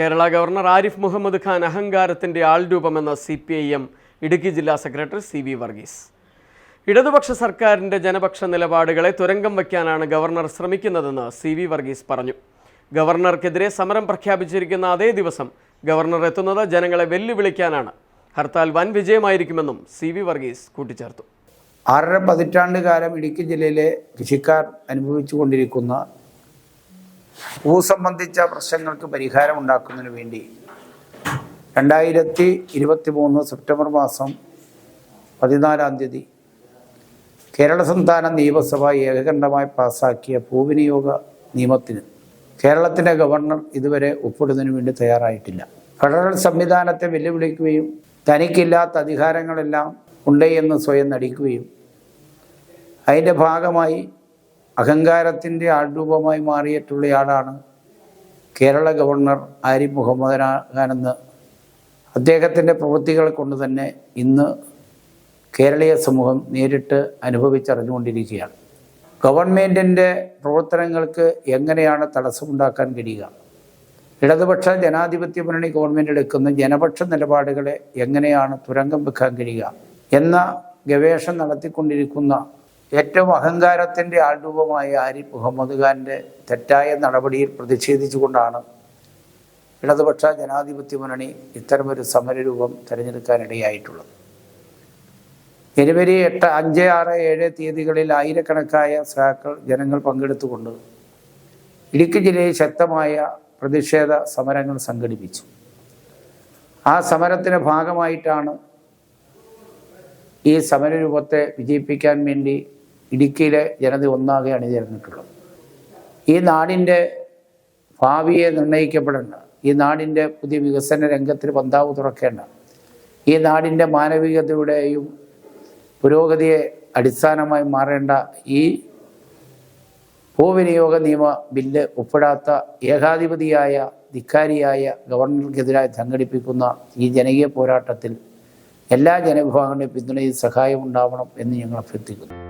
Kerala governor Arif Muhammad Khan അഹങ്കാരത്തിന്റെ ആൾരൂപമെന്ന C P I M Idukki ജില്ലാ secretary C V Varghese. ഇടതുപക്ഷ സർക്കാരിന്റെ ജനപക്ഷ നിലപാടുകളെ തുരങ്കം വയ്ക്കാനാണ് ഗവർണർ ശ്രമിക്കുന്നതെന്ന് സി വി വർഗീസ് പറഞ്ഞു. ഗവർണർക്കെതിരെ സമരം പ്രഖ്യാപിച്ചിരിക്കുന്ന അതേ ദിവസം ഗവർണർ എത്തുന്നത് ജനങ്ങളെ വെല്ലുവിളിക്കാനാണ്. ഹർത്താൽ വൻ വിജയമായിരിക്കുമെന്നും സി വി വർഗീസ് കൂട്ടിച്ചേർത്തു. ആറര പതിറ്റാണ്ട് കാലം ഇടുക്കി ജില്ലയിലെ കൃഷിക്കാർ അനുഭവിച്ചു കൊണ്ടിരിക്കുന്ന ഭൂ സംബന്ധിച്ച പ്രശ്നങ്ങൾക്ക് പരിഹാരം ഉണ്ടാക്കുന്നതിന് വേണ്ടി രണ്ടായിരത്തി ഇരുപത്തി മൂന്ന് സെപ്റ്റംബർ മാസം പതിനാലാം തീയതി കേരള സംസ്ഥാന നിയമസഭ ഏകകണ്ഠമായി പാസാക്കിയ ഭൂവിനിയോഗ നിയമത്തിന് കേരളത്തിന്റെ ഗവർണർ ഇതുവരെ ഒപ്പിടുന്നതിന് വേണ്ടി തയ്യാറായിട്ടില്ല. ഫെഡറൽ സംവിധാനത്തെ വെല്ലുവിളിക്കുകയും തനിക്കില്ലാത്ത അധികാരങ്ങളെല്ലാം ഉണ്ട് എന്ന് സ്വയം നടിക്കുകയും അതിന്റെ ഭാഗമായി അഹങ്കാരത്തിന്റെ ആൾരൂപമായി മാറിയിട്ടുള്ളയാളാണ് കേരള ഗവർണർ ആരി മുഹമ്മദ് ഖാനെന്ന് അദ്ദേഹത്തിന്റെ പ്രവൃത്തികൾ കൊണ്ട് തന്നെ ഇന്ന് കേരളീയ സമൂഹം നേരിട്ട് അനുഭവിച്ചറിഞ്ഞുകൊണ്ടിരിക്കുകയാണ്. ഗവൺമെന്റിന്റെ പ്രവർത്തനങ്ങൾക്ക് എങ്ങനെയാണ് തടസ്സമുണ്ടാക്കാൻ കഴിയുക? ഇടതുപക്ഷ ജനാധിപത്യ മുന്നണി ഗവൺമെന്റ് എടുക്കുന്ന ജനപക്ഷ നിലപാടുകളെ എങ്ങനെയാണ് തുരങ്കം വെക്കാൻ കഴിയുക? എന്ന ഗവേഷണം നടത്തിക്കൊണ്ടിരിക്കുന്ന ഏറ്റവും അഹങ്കാരത്തിന്റെ ആൾരൂപമായ ആരിഫ് മുഹമ്മദ് ഖാന്റെ തെറ്റായ നടപടിയിൽ പ്രതിഷേധിച്ചുകൊണ്ടാണ് ഇടതുപക്ഷ ജനാധിപത്യ മുന്നണി ഇത്തരമൊരു സമരരൂപം തിരഞ്ഞെടുക്കാനിടയായിട്ടുള്ളത്. ജനുവരി എട്ട് അഞ്ച് ആറ് ഏഴ് തീയതികളിൽ ആയിരക്കണക്കായ സഹാക്കൾ ജനങ്ങൾ പങ്കെടുത്തുകൊണ്ട് ഇടുക്കി ജില്ലയിൽ ശക്തമായ പ്രതിഷേധ സമരങ്ങൾ സംഘടിപ്പിച്ചു. ആ സമരത്തിന്റെ ഭാഗമായിട്ടാണ് ഈ സമരരൂപത്തെ വിജയിപ്പിക്കാൻ വേണ്ടി ഇടുക്കിയിലെ ജനത ഒന്നാകെ അണിചേർന്നിട്ടുള്ളത് ഈ നാടിന്റെ ഭാവിയെ നിർണയിക്കപ്പെടേണ്ട ഈ നാടിന്റെ പുതിയ വികസന രംഗത്തിന് പന്താവ് തുറക്കേണ്ട ഈ നാടിന്റെ മാനവികതയുടെയും പുരോഗതിയെ അടിസ്ഥാനമായി മാറേണ്ട ഈ ഭൂവിനിയോഗ നിയമ ബില്ല് ഒപ്പിടാത്ത ഏകാധിപതിയായ ധിക്കാരിയായ ഗവർണർക്കെതിരായി സംഘടിപ്പിക്കുന്ന ഈ ജനകീയ പോരാട്ടത്തിൽ എല്ലാ ജനവിഭാഗങ്ങളുടെയും പിന്തുണയും സഹായം ഉണ്ടാവണം എന്ന് ഞങ്ങൾ അഭ്യർത്ഥിക്കുന്നു.